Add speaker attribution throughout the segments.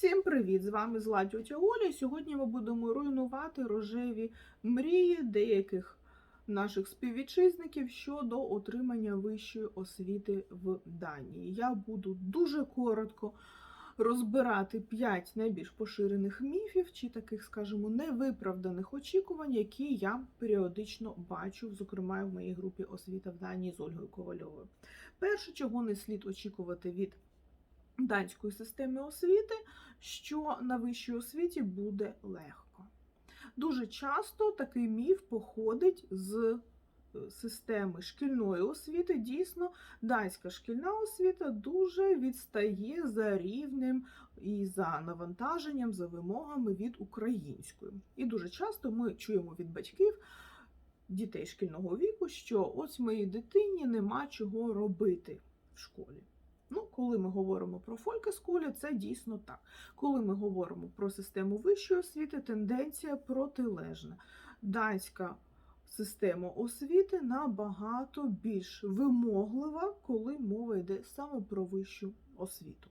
Speaker 1: Всім привіт! З вами зла Оля. Сьогодні ми будемо руйнувати рожеві мрії деяких наших співвітчизників щодо отримання вищої освіти в Данії. Я буду дуже коротко розбирати 5 найбільш поширених міфів чи таких, скажімо, невиправданих очікувань, які я періодично бачу, зокрема в моїй групі освіта в Данії з Ольгою Ковальовою. Перше, чого не слід очікувати від данської системи освіти, що на вищій освіті буде легко. Дуже часто такий міф походить з е, системи шкільної освіти. Дійсно, данська шкільна освіта дуже відстає за рівнем і за навантаженням, за вимогами від української. І дуже часто ми чуємо від батьків. Дітей шкільного віку, що ось моїй дитині нема чого робити в школі. Ну, коли ми говоримо про фолькесколі, це дійсно так. Коли ми говоримо про систему вищої освіти, тенденція протилежна. Данська система освіти набагато більш вимоглива, коли мова йде саме про вищу освіту.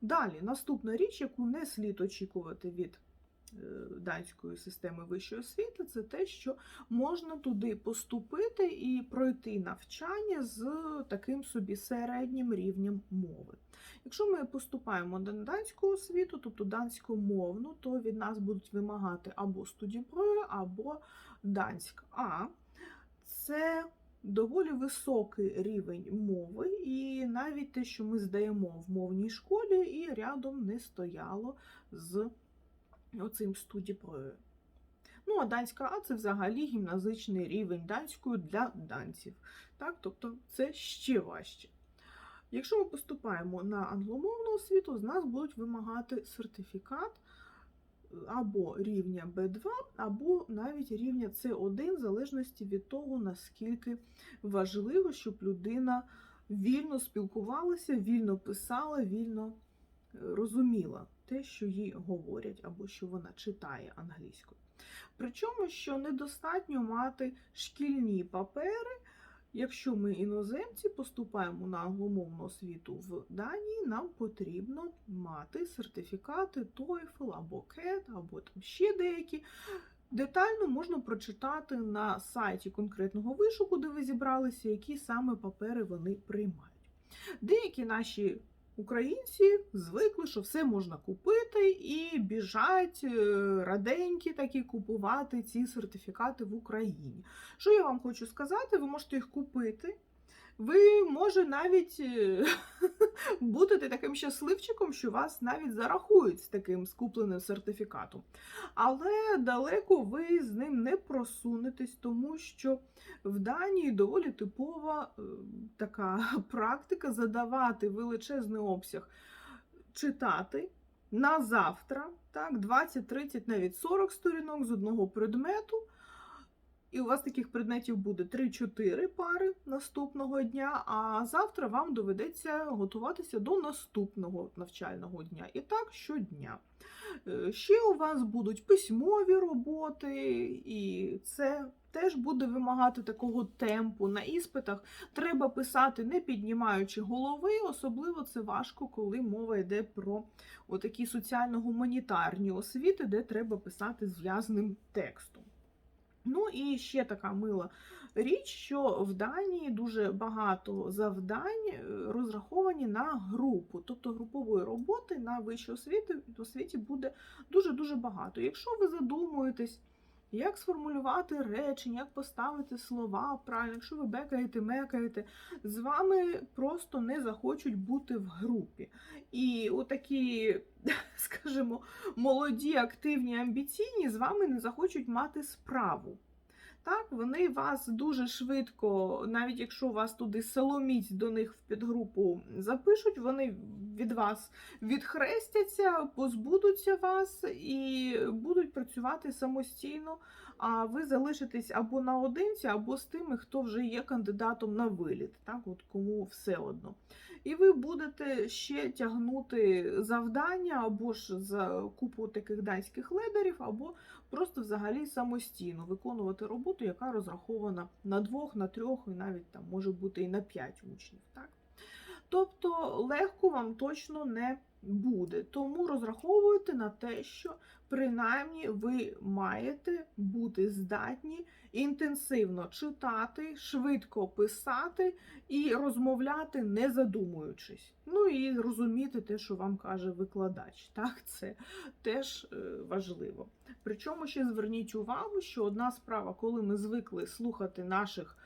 Speaker 1: Далі, наступна річ, яку не слід очікувати від данської системи вищої освіти, це те, що можна туди поступити і пройти навчання з таким собі середнім рівнем мови. Якщо ми поступаємо на данську освіту, тобто данськомовну, то від нас будуть вимагати або студіброю, або данськ А. Це доволі високий рівень мови, і навіть те, що ми здаємо в мовній школі, і рядом не стояло з оцим студіброю. Ну, а данська А це взагалі гімназичний рівень данської для данців. Так? Тобто це ще важче. Якщо ми поступаємо на англомовну освіту, з нас будуть вимагати сертифікат або рівня B2, або навіть рівня C1, в залежності від того, наскільки важливо, щоб людина вільно спілкувалася, вільно писала, вільно е, розуміла те, що їй говорять, або що вона читає англійською. Причому, що недостатньо мати шкільні папери. Якщо ми іноземці поступаємо на англомовну освіту в Данії, нам потрібно мати сертифікати TOEFL або CAT, або там ще деякі. Детально можна прочитати на сайті конкретного вишу, куди ви зібралися, які саме папери вони приймають. Деякі наші Українці звикли, що все можна купити, і біжать е, раденькі такі купувати ці сертифікати в Україні. Що я вам хочу сказати, ви можете їх купити. Ви, може, навіть е, будете таким щасливчиком, що вас навіть зарахують з таким скупленим сертифікатом. Але далеко ви з ним не просунетесь, тому що в Данії доволі типова е, така практика задавати величезний обсяг читати на завтра, так, 20, 30, навіть 40 сторінок з одного предмету. І у вас таких предметів буде 3-4 пари наступного дня, а завтра вам доведеться готуватися до наступного навчального дня. І так щодня. Е, Ще у вас будуть письмові роботи, і це теж буде вимагати такого темпу. На іспитах треба писати, не піднімаючи голови, особливо це важко, коли мова йде про отакі соціально-гуманітарні освіти, де треба писати зв'язним текстом. Ну і ще така мила річ, що в Данії дуже багато завдань е, розраховані на групу, тобто групової роботи на вищій освіті, освіті буде дуже-дуже багато. Якщо ви задумуєтесь, як сформулювати речення, як поставити слова правильно, якщо ви бекаєте, мекаєте, з вами просто не захочуть бути в групі. І отакі, скажімо, молоді, активні, амбіційні з вами не захочуть мати справу. Так, вони вас дуже швидко, навіть якщо вас туди соломіць до них в підгрупу запишуть, вони від вас відхрестяться, позбудуться вас і будуть працювати самостійно. А ви залишитесь або наодинці, або з тими, хто вже є кандидатом на виліт, так, от кому все одно. І ви будете ще тягнути завдання або ж за купу таких данських ледерів, або просто взагалі самостійно виконувати роботу, яка розрахована на двох, на трьох, і навіть там може бути і на п'ять учнів. Так? Тобто легко вам точно не буде. Тому розраховуйте на те, що принаймні ви маєте бути здатні інтенсивно читати, швидко писати і розмовляти, не задумуючись. Ну і розуміти те, що вам каже викладач. Так, це теж е, важливо. Причому ще зверніть увагу, що одна справа, коли ми звикли слухати наших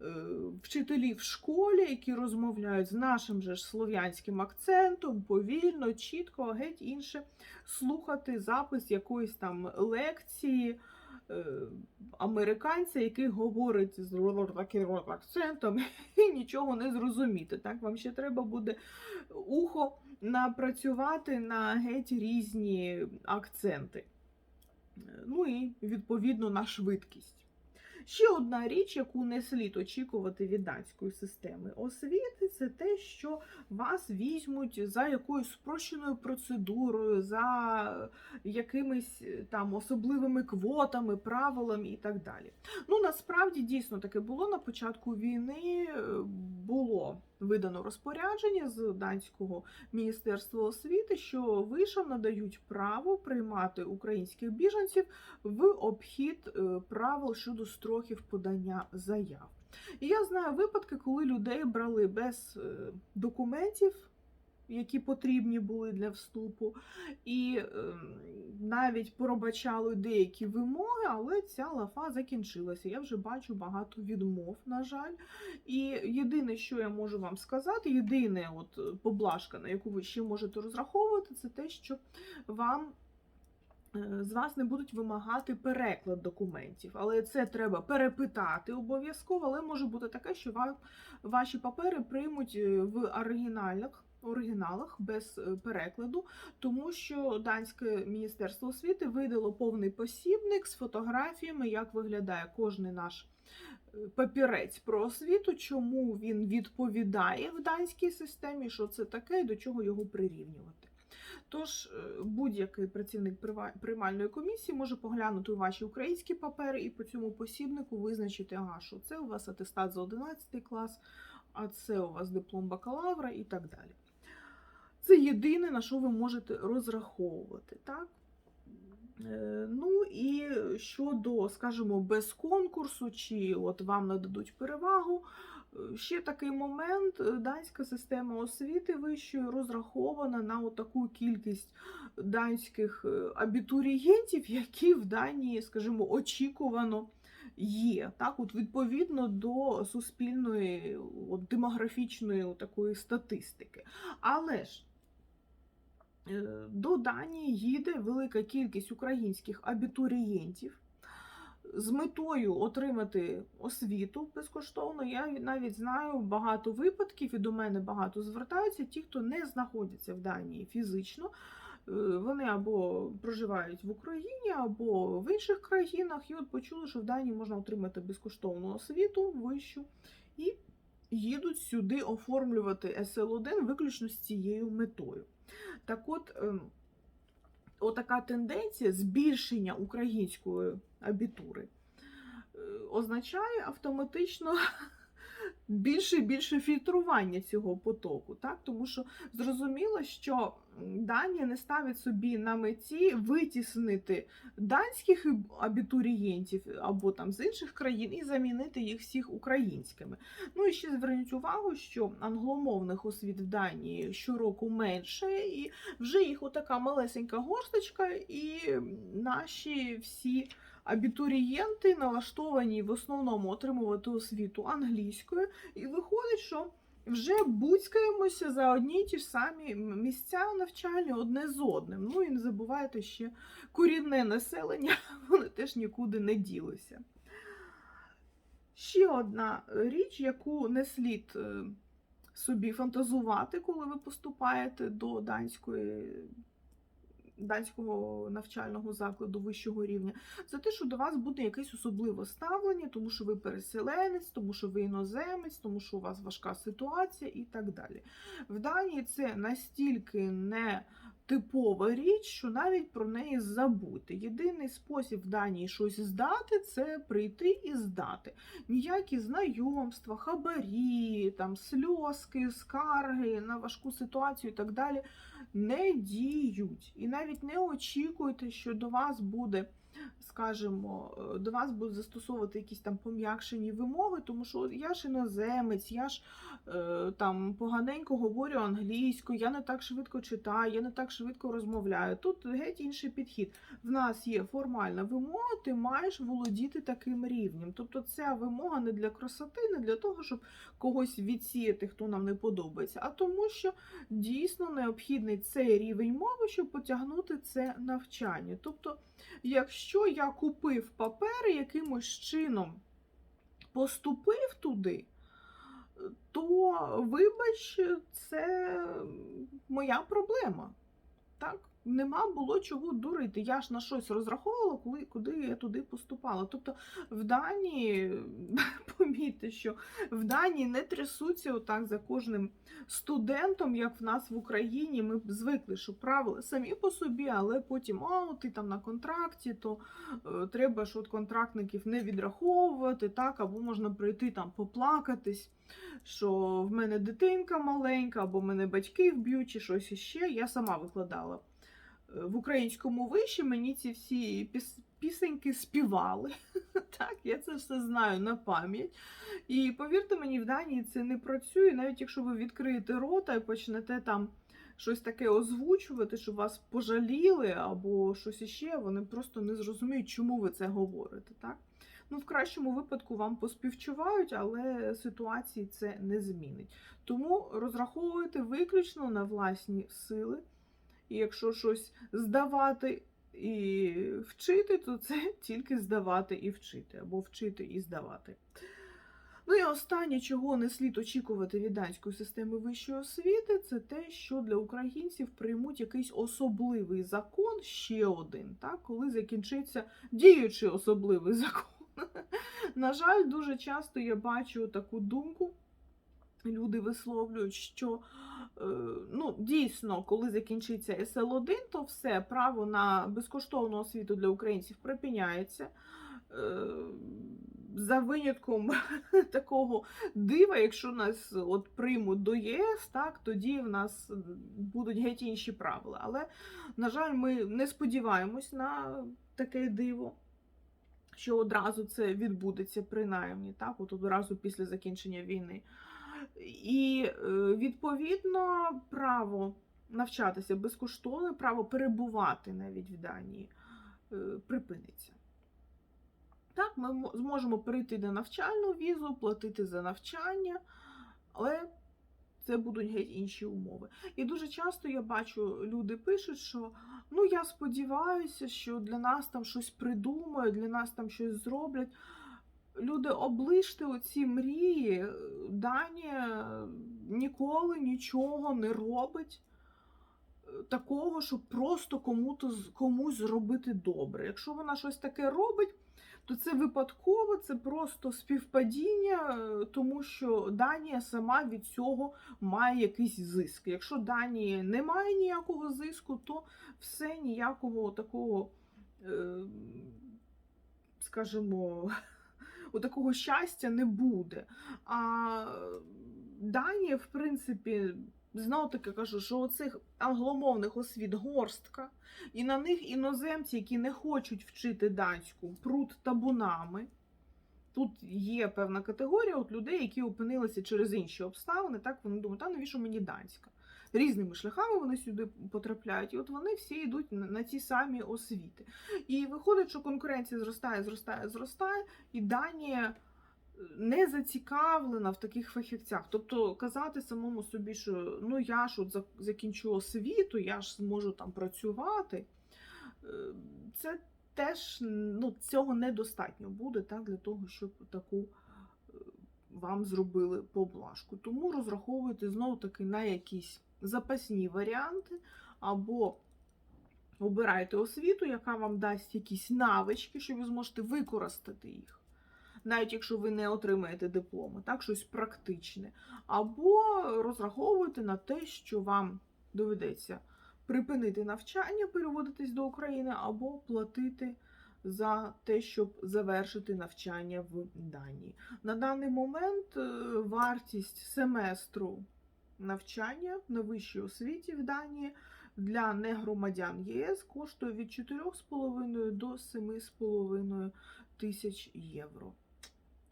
Speaker 1: е, вчителів в школі, які розмовляють з нашим же ж слов'янським акцентом, повільно, чітко, геть інше слухати запис якоїсь там лекції. е, Американця, який говорить з акцентом, і нічого не зрозуміти. Так, вам ще треба буде ухо напрацювати на геть різні акценти. Ну і відповідно на швидкість. Ще одна річ, яку не слід очікувати від данської системи освіти, це те, що вас візьмуть за якоюсь спрощеною процедурою, за якимись е, там особливими квотами, правилами і так далі. Ну насправді дійсно таке було на початку війни. е, Було видано розпорядження з данського міністерства освіти, що вишам надають право приймати українських біженців в обхід е, правил щодо строків подання заяв. І я знаю випадки, коли людей брали без е, документів. Які потрібні були для вступу, і е, навіть пробачали деякі вимоги, але ця лафа закінчилася. Я вже бачу багато відмов, на жаль. І єдине, що я можу вам сказати, єдине от е, поблажка, на яку ви ще можете розраховувати, це те, що вам е, з вас не будуть вимагати переклад документів, але це треба перепитати обов'язково. Але може бути таке, що ваші папери приймуть е, в оригіналах. Оригіналах без е, перекладу, тому що данське міністерство освіти видало повний посібник з фотографіями, як виглядає кожний наш е, папірець про освіту, чому він відповідає в данській системі, що це таке і до чого його прирівнювати. Тож е, будь-який працівник приймальної комісії може поглянути ваші українські папери і по цьому посібнику визначити, ага, що це у вас атестат за 11 клас, а це у вас диплом бакалавра і так далі. Це єдине, на що ви можете розраховувати. Так? Е, Ну і щодо, скажімо, без конкурсу, чи от вам нададуть перевагу, е, ще такий момент: е, данська система освіти вищої розрахована на таку кількість данських абітурієнтів, які в Данії, скажімо, очікувано є. Так, от відповідно до суспільної от, демографічної от такої статистики. Але ж до Данії їде велика кількість українських абітурієнтів з метою отримати освіту безкоштовно. Я навіть знаю багато випадків, і до мене багато звертаються ті, хто не знаходяться в Данії фізично. Е, Вони або проживають в Україні, або в інших країнах, і от почули, що в Данії можна отримати безкоштовну освіту вищу, і їдуть сюди оформлювати СЛ1 виключно з цією метою. Так от, ем, отака тенденція збільшення української абітури е, означає автоматично більше і більше фільтрування цього потоку. Так? Тому що зрозуміло, що Данія не ставить собі на меті витіснити данських абітурієнтів або там з інших країн і замінити їх всіх українськими. Ну і ще зверніть увагу, що англомовних освіт в Данії щороку менше, і вже їх отака малесенька горсточка, і наші всі абітурієнти налаштовані в основному отримувати освіту англійською, і виходить, що вже буцькаємося за одні й ті ж самі місця навчання одне з одним. Ну і не забувайте ще корінне населення, вони теж нікуди не ділися. Ще одна річ, яку не слід е, собі фантазувати, коли ви поступаєте до данської. Данського навчального закладу вищого рівня, за те, що до вас буде якесь особливе ставлення, тому що ви переселенець, тому що ви іноземець, тому що у вас важка ситуація і так далі. В Данії це настільки не типова річ, що навіть про неї забути. Єдиний спосіб в Данії щось здати це прийти і здати. Ніякі знайомства, хабарі, там, сльозки, скарги на важку ситуацію і так далі не діють. І навіть не очікуйте, що до вас буде. Скажімо, е, до вас будуть застосовувати якісь там пом'якшені вимоги, тому що я ж іноземець, я ж е, там поганенько говорю англійською, я не так швидко читаю, я не так швидко розмовляю. Тут геть інший підхід. В нас є формальна вимога, ти маєш володіти таким рівнем. Тобто ця вимога не для красоти, не для того, щоб когось відсіяти, хто нам не подобається, а тому, що дійсно необхідний цей рівень мови, щоб потягнути це навчання. Тобто, якщо я купив папери якимось чином поступив туди, то, вибач, це моя проблема. Так? Нема було чого дурити. Я ж на щось розраховувала, коли, куди я туди поступала. Тобто в Данії, помітьте, що в Данії не трясуться отак за кожним студентом, як в нас в Україні. Ми звикли, що правила самі по собі, але потім, о, ти там на контракті, то е, треба ж от контрактників не відраховувати, так, або можна прийти там поплакатись, що в мене дитинка маленька, або мене батьки вб'ють, чи щось іще. Я сама викладала в українському виші, мені ці всі піс- пісеньки співали. Так, я це все знаю на пам'ять. І повірте мені, в Данії це не працює, навіть якщо ви відкриєте рота і почнете там щось таке озвучувати, щоб вас пожаліли або щось іще, вони просто не зрозуміють, чому ви це говорите. Так? Ну, в кращому випадку вам поспівчувають, але ситуації це не змінить. Тому розраховуйте виключно на власні сили. І якщо щось здавати і вчити, то це тільки здавати і вчити, або вчити і здавати. Ну і останнє, чого не слід очікувати від данської системи вищої освіти, це те, що для українців приймуть якийсь особливий закон, ще один, так, коли закінчиться діючий особливий закон. На жаль, дуже часто я бачу таку думку. Люди висловлюють, що ну, дійсно, коли закінчиться СЛ1, то все право на безкоштовну освіту для українців припиняється. Е, За винятком такого дива, якщо нас от приймуть до ЄС, так тоді в нас будуть геть інші правила. Але, на жаль, ми не сподіваємось на таке диво, що одразу це відбудеться, принаймні, так, от одразу після закінчення війни. І е, відповідно право навчатися безкоштовно, право перебувати навіть в Данії е, припиниться. Так, ми зможемо перейти на навчальну візу, платити за навчання, але це будуть геть інші умови. І дуже часто я бачу, люди пишуть, що ну я сподіваюся, що для нас там щось придумають, для нас там щось зроблять. Люди, оближте оці мрії. Данія ніколи нічого не робить е, такого, щоб просто кому-то, комусь зробити добре. Якщо вона щось таке робить, то це випадково, це просто співпадіння, е, тому що Данія сама від цього має якийсь зиск. Якщо Данії немає ніякого зиску, то все ніякого такого, е, скажімо, такого щастя не буде. А Данія, в принципі, знову таки кажу, що оцих англомовних освіт горстка, і на них іноземці, які не хочуть вчити данську, прут табунами. Тут є певна категорія от людей, які опинилися через інші обставини. Так вони думають, а навіщо мені данська? Різними шляхами вони сюди потрапляють, і от вони всі йдуть на, ті самі освіти. І виходить, що конкуренція зростає, зростає, зростає, і Данія е, не зацікавлена в таких фахівцях. Тобто казати самому собі, що ну я ж от закінчу освіту, я ж зможу там працювати. е, Це теж ну, цього недостатньо буде так, для того, щоб таку е, вам зробили поблажку. Тому розраховуйте знову таки на якісь запасні варіанти, або обирайте освіту, яка вам дасть якісь навички, що ви зможете використати їх. Навіть якщо ви не отримаєте дипломи, так, щось практичне. Або розраховуйте на те, що вам доведеться припинити навчання, переводитись до України, або платити за те, щоб завершити навчання в Данії. На даний момент е, вартість семестру навчання на вищій освіті в Данії для негромадян ЄС коштує від 4,5 до 7,5 тисяч євро.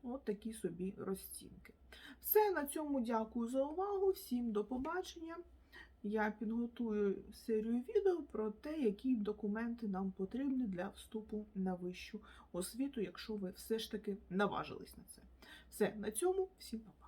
Speaker 1: От такі собі розцінки. Все, на цьому дякую за увагу. Всім до побачення. Я підготую серію відео про те, які документи нам потрібні для вступу на вищу освіту, якщо ви все ж таки наважились на це. Все, на цьому всім па-па.